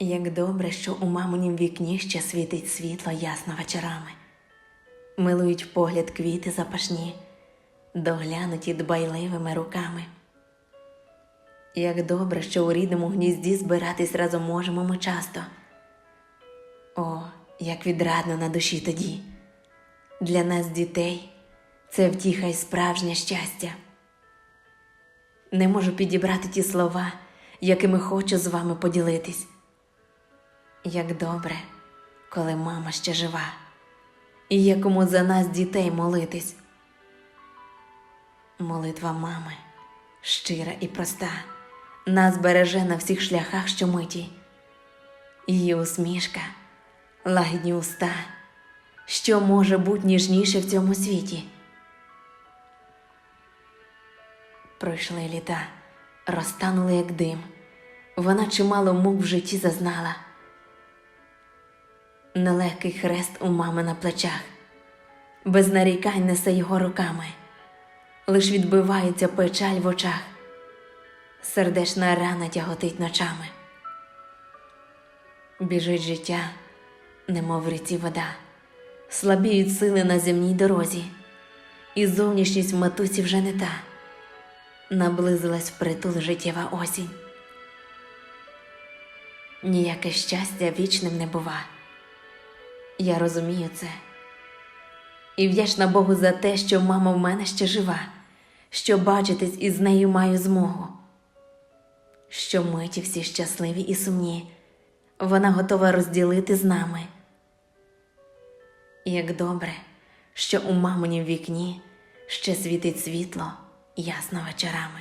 Як добре, що у маминім вікні ще світить світло ясно вечорами, милують погляд квіти запашні, доглянуті дбайливими руками. Як добре, що у рідному гнізді збиратись разом можемо ми часто. О, як відрадно на душі тоді. Для нас, дітей, це втіха й справжнє щастя. Не можу підібрати ті слова, якими хочу з вами поділитись. Як добре, коли мама ще жива, і є кому за нас дітей молитись. Молитва мами щира і проста, нас береже на всіх шляхах щомиті. Її усмішка, лагідні уста, що може бути ніжніше в цьому світі. Пройшли літа, розтанули як дим. Вона чимало мук в житті зазнала. Нелегкий хрест у мами на плечах, без нарікань несе його руками, лиш відбивається печаль в очах, сердечна рана тяготить ночами. Біжить життя, немов ріці вода, слабіють сили на земній дорозі, і зовнішність в матусі вже не та наблизилась впритул життєва осінь. Ніяке щастя вічним не бува. Я розумію це. І вдячна Богу за те, що мама в мене ще жива, що бачитись із нею маю змогу. Що миті всі щасливі і сумні, вона готова розділити з нами. Як добре, що у маминім вікні ще світить світло ясно вечорами.